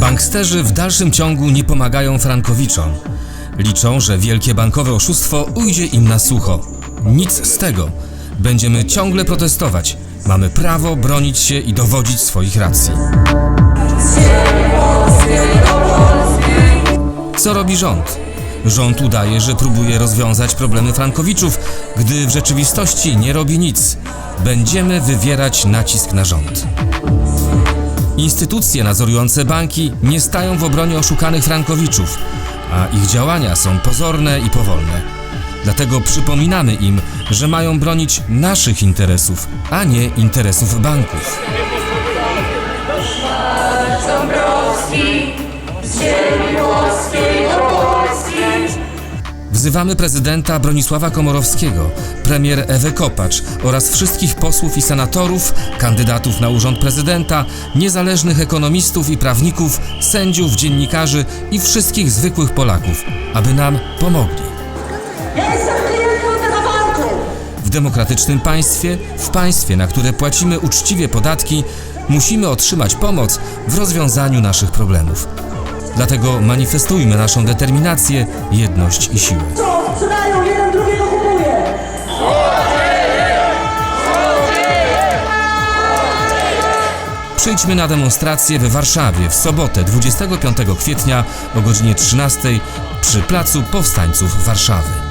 Banksterzy w dalszym ciągu nie pomagają frankowiczom. Liczą, że wielkie bankowe oszustwo ujdzie im na sucho. Nic z tego. Będziemy ciągle protestować. Mamy prawo bronić się i dowodzić swoich racji. Co robi rząd? Rząd udaje, że próbuje rozwiązać problemy frankowiczów, gdy w rzeczywistości nie robi nic. Będziemy wywierać nacisk na rząd. Instytucje nadzorujące banki nie stają w obronie oszukanych frankowiczów, a ich działania są pozorne i powolne. Dlatego przypominamy im, że mają bronić naszych interesów, a nie interesów banków. Wzywamy prezydenta Bronisława Komorowskiego, premier Ewę Kopacz oraz wszystkich posłów i senatorów, kandydatów na urząd prezydenta, niezależnych ekonomistów i prawników, sędziów, dziennikarzy i wszystkich zwykłych Polaków, aby nam pomogli. Ja jestem klientem tego banku! W demokratycznym państwie, w państwie, na które płacimy uczciwie podatki, musimy otrzymać pomoc w rozwiązaniu naszych problemów. Dlatego manifestujmy naszą determinację, jedność i siłę. Co? Sprzedają, jeden drugiego kupuje! Przyjdźmy na demonstrację w Warszawie w sobotę 25 kwietnia o godzinie 13 przy Placu Powstańców Warszawy.